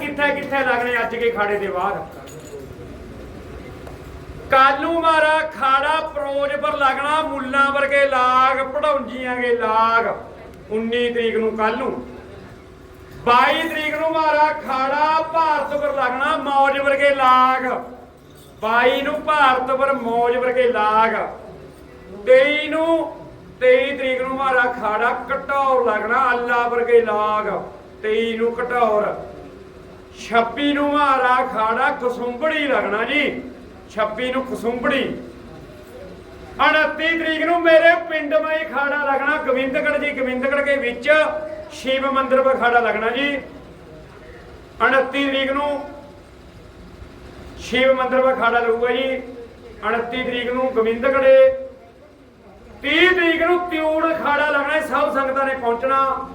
ਕਿੱਥੇ ਕਿੱਥੇ ਲੱਗਣੇ ਅੱਜ ਕੇ ਖਾੜੇ ਦੇ ਬਾਹਰ? ਕਾਲੂ ਮਾਰਾ ਖਾੜਾ ਪਰੋਜ ਪਰ ਲੱਗਣਾ, ਮੁੱਲਾਂ ਵਰਗੇ ਲਾਗ ਪੜਾਉਂਜੀਆਂ ਦੇ ਲਾਗ। 19 ਤਰੀਕ ਨੂੰ ਕੱਲ ਨੂੰ। 22 ਤਰੀਕ ਨੂੰ ਮਾਰਾ ਖਾੜਾ ਭਾਰਤ ਪਰ ਲੱਗਣਾ, ਮੌਜ ਵਰਗੇ ਲਾਗ। 22 ਨੂੰ ਭਾਰਤ ਪਰ ਮੌਜ ਵਰਗੇ ਲਾਗ। 23 ਨੂੰ 23 ਤਰੀਕ ਨੂੰ ਮਾਰਾ ਖਾੜਾ, ਕਟੌਰ ਲੱਗਣਾ, ਅੱਲਾ ਵਰਗੇ ਲਾਗ। 23 ਨੂੰ ਕਟੌਰ। 26 ਨੂੰ ਮਾਰਾ ਖਾੜਾ ਕਸੁੰਬੜੀ ਲੱਗਣਾ ਜੀ। 26 ਨੂੰ ਕਸੁੰਬੜੀ। 29 ਤਰੀਕ ਨੂੰ ਮੇਰੇ ਪਿੰਡ ਮੈਂ ਖਾੜਾ ਲੱਗਣਾ, ਗੋਬਿੰਦਗੜ੍ਹ ਜੀ, ਗੋਬਿੰਦਗੜ੍ਹ ਦੇ ਵਿੱਚ ਸ਼ਿਵ ਮੰਦਿਰ ਵਿਖਾੜਾ ਲੱਗਣਾ ਜੀ। 29 ਤਰੀਕ ਨੂੰ ਸ਼ਿਵ ਮੰਦਿਰ ਵਿਖਾੜਾ ਲੱਗੂਗਾ ਜੀ। 29 ਤਰੀਕ ਨੂੰ ਗੋਬਿੰਦਗੜ੍ਹੇ। 30 ਤਰੀਕ ਨੂੰ ਤਿਉੜ ਖਾੜਾ ਲੱਗਣਾ, ਸਭ ਸੰਗਤਾਂ ਨੇ ਪਹੁੰਚਣਾ।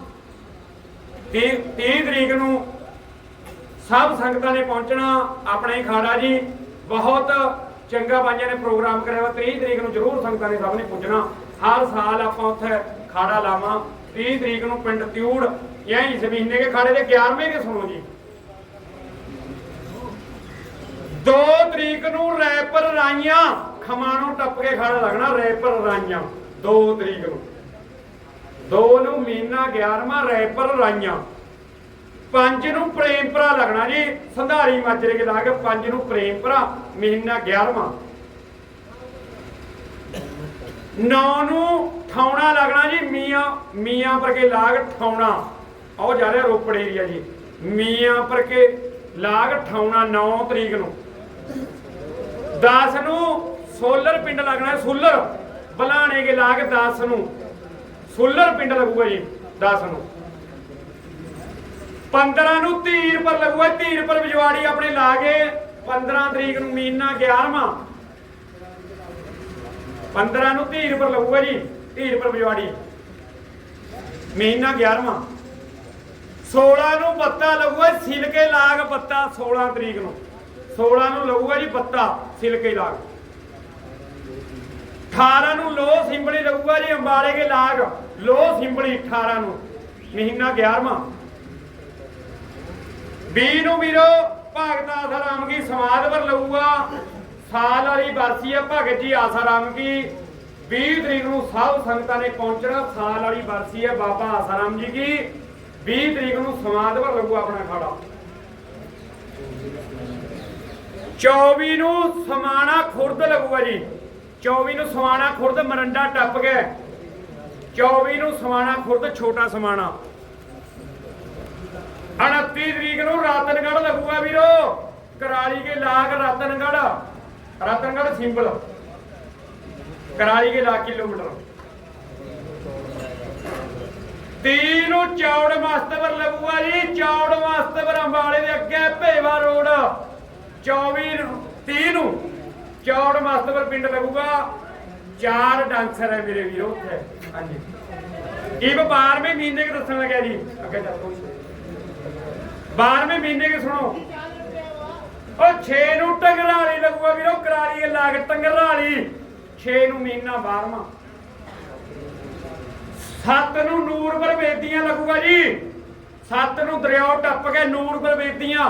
30 30 ਤਰੀਕ ਨੂੰ ਸਭ ਸੰਗਤਾਂ ਨੇ ਪਹੁੰਚਣਾ ਆਪਣੇ ਖਾੜਾ ਜੀ। ਬਹੁਤ ਚੰਗਾ ਬਾਈਆਂ ਨੇ ਪ੍ਰੋਗਰਾਮ ਕਰਿਆ ਵਾ। 30 ਤਰੀਕ ਨੂੰ ਜ਼ਰੂਰ ਸੰਗਤਾਂ ਨੇ ਸਭ ਨੇ ਪੁੱਜਣਾ। ਹਰ ਸਾਲ ਆਪਾਂ ਉੱਥੇ ਖਾੜਾ ਲਾਵਾਂ। 30 ਤਰੀਕ ਨੂੰ ਪਿੰਡ ਤਿਊੜ ਯਹੀਂ ਇਸ ਮਹੀਨੇ ਦੇ ਖਾੜੇ ਦੇ 11ਵੇਂ ਕੇ ਸੁਣੋ ਜੀ। 2 ਤਰੀਕ ਨੂੰ ਰੈਪਰ ਰਾਈਆਂ। ਖਮਾਣੋਂ ਟੱਪ ਕੇ ਖਾੜਾ ਲੱਗਣਾ, ਰੈਪਰ ਰਾਈਆਂ। 2 ਤਰੀਕ ਨੂੰ। 2 ਨੂੰ ਮਹੀਨਾ 11ਵਾਂ ਰੈਪਰ ਰਾਈਆਂ। ਪੰਜ ਨੂੰ ਪ੍ਰੇਮ ਭਰਾ ਲੱਗਣਾ ਜੀ। ਸੰਧਾਰੀ ਮਾਜਰੇ ਕੇ ਲਾਗ ਪੰਜ ਨੂੰ ਪ੍ਰੇਮ ਭਰਾ ਮਹੀਨਾ 11ਵਾਂ 9 ਨੂੰ ਠਾਉਣਾ ਲੱਗਣਾ ਜੀ ਮੀਆਂ ਮੀਆਂ ਪਰ ਕੇ ਲਾਗ ਠਾਉਣਾ। ਆਓ ਜਾ ਰਿਹਾ ਰੋਪੜ ਏਰੀਆ ਜੀ। ਮੀਆਂ ਪਰ ਕੇ ਲਾਗ ਠਾਉਣਾ 9 ਤਰੀਕ ਨੂੰ। 10 ਨੂੰ ਸੋਲਰ ਪਿੰਡ ਲੱਗਣਾ ਹੈ, ਸੋਲਰ। ਬਲਾਣੇ ਕੇ ਲਾਗ 10 ਨੂੰ। ਸੋਲਰ ਪਿੰਡ ਲੱਗੂਗਾ ਜੀ 10 ਨੂੰ। 15 ਨੂੰ ਧੀਰ ਪਰ ਲੱਗੂਗਾ ਧੀਰ ਪਰ ਵਿਜਵਾੜੀ ਆਪਣੇ ਕੇ 15 ਤਰੀਕ ਨੂੰ ਮੀਨਾ 11ਵਾਂ 15 ਨੂੰ ਧੀਰ ਪਰ ਲੱਗੂਗਾ ਜੀ ਧੀਰ ਪਰ ਵਿਜਵਾੜੀ। ਮਹੀਨਾ 11ਵਾਂ 16 ਨੂੰ ਬੱਤਾ ਲੱਗੂਗਾ ਸਿਲਕੇ ਲਾਗ ਪੱਤਾ 16 ਤਰੀਕ ਨੂੰ। 16 ਨੂੰ ਲੱਗੂਗਾ ਜੀ ਬੱਤਾ ਸਿਲਕੇ ਲਾਗ। 18 ਨੂੰ ਲੋ ਸਿੰਬਲੀ ਲੱਗੂਗਾ ਜੀ, ਅੰਬਾਲੇ ਕੇ ਲਾਗ। ਲੋ ਸਿੰਬਲੀ 18 ਨੂੰ। ਮਹੀਨਾ 11ਵਾਂ 20 ਨੂੰ ਵੀਰੋ, ਭਗਤ ਆਸਾਰਾਮ ਕੀ ਸਮਾਧ ਪਰ ਲਊਗਾ। ਸਾਲ ਵਾਲੀ ਬਰਸੀ ਹੈ ਭਗਤ ਜੀ ਆਸਾਰਾਮ ਕੀ 20 ਤਰੀਕ ਨੂੰ ਸਭ ਸੰਗਤਾਂ ਨੇ ਪਹੁੰਚਣਾ, ਸਾਲ ਵਾਲੀ ਬਰਸੀ ਹੈ ਬਾਬਾ ਆਸਾਰਾਮ ਜੀ ਕੀ 20 ਤਰੀਕ ਨੂੰ ਸਮਾਧ ਪਰ ਲੱਗੂ ਆਪਣਾ ਖਾੜਾ 24 ਨੂੰ ਸਮਾਣਾ ਖੁਰਦ ਲੱਗੂਗਾ ਜੀ। 24 ਨੂੰ ਸਮਾਣਾ ਖੁਰਦ ਮਰੰਡਾ ਟੱਪ ਗਿਆ। 24 ਨੂੰ ਸਮਾਣਾ ਖੁਰਦ ਛੋਟਾ ਸਮਾਣਾ 29 ਤਰੀਕ ਨੂੰ ਰਾਤਨਗੜ੍ਹ ਵੀਰੋ। ਕਰਾਲੀ ਕੇ ਲਾਗ ਰਾਤਨਗੜ੍ਹ ਰਾਤਨਗੜ੍ਹ ਸਿੰਬਲ। ਕਰਾਲੀ ਕੇ ਲਾਗ ਕਿਲੋਮੀਟਰ। 30 ਨੂੰ ਚੌੜ ਮਸਤਵਰ ਲੱਗੂਗਾ ਜੀ। ਚੌੜ ਮਸਤਵਰ ਅੰਬਾਲੇ ਦੇ ਅੱਗੇ ਭੇਵਾ ਰੋਡ। 24 ਨੂੰ 30 ਨੂੰ ਚੌੜ ਮਸਤਵਰ ਪਿੰਡ ਲੱਗੂਗਾ। ਚਾਰ ਡਾਂਸਰ ਹੈ ਮੇਰੇ ਵੀਰੋ ਉੱਥੇ। ਹਾਂਜੀ। ਇਹ 12ਵੇਂ ਮਹੀਨੇ ਕੇ ਦੱਸਣ ਲੱਗਿਆ ਜੀ? ਅੱਗੇ ਚੱਲੋ 12ਵੇਂ ਮਹੀਨੇ ਕੇ ਸੁਣੋ? ਉਹ 6 ਨੂੰ ਟੰਗਰਾਲੀ ਲੱਗੂਗਾ ਵੀਰੋ, ਕਰਾਲੀ ਇਹ ਲਾਗ ਟੰਗਰਾਲੀ। 6 ਨੂੰ ਮਹੀਨਾ 12ਵਾਂ 7 ਨੂੰ ਨੂਰਪੁਰ ਵੇਦੀਆਂ ਲੱਗੂਗਾ ਜੀ। 7 ਨੂੰ ਦਰਿਆਓ ਟੱਪ ਕੇ ਨੂਰਪੁਰ ਵੇਦੀਆਂ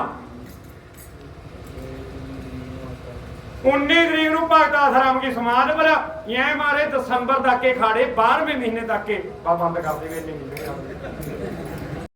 19 ਤਰੀਕ ਨੂੰ ਭਗਤ ਆਸਰਾਮ ਕੀ ਸਮਾਧ ਪਰ ਇਹ ਮਾਰੇ ਦਸੰਬਰ ਤੱਕ ਕੇ ਖਾੜੇ 12ਵੇਂ ਮਹੀਨੇ ਤੱਕ ਬਾਬਾ ਬੰਦ ਕਰ ਦੇਵੇ ਇੰਨੇ ਮਹੀਨੇ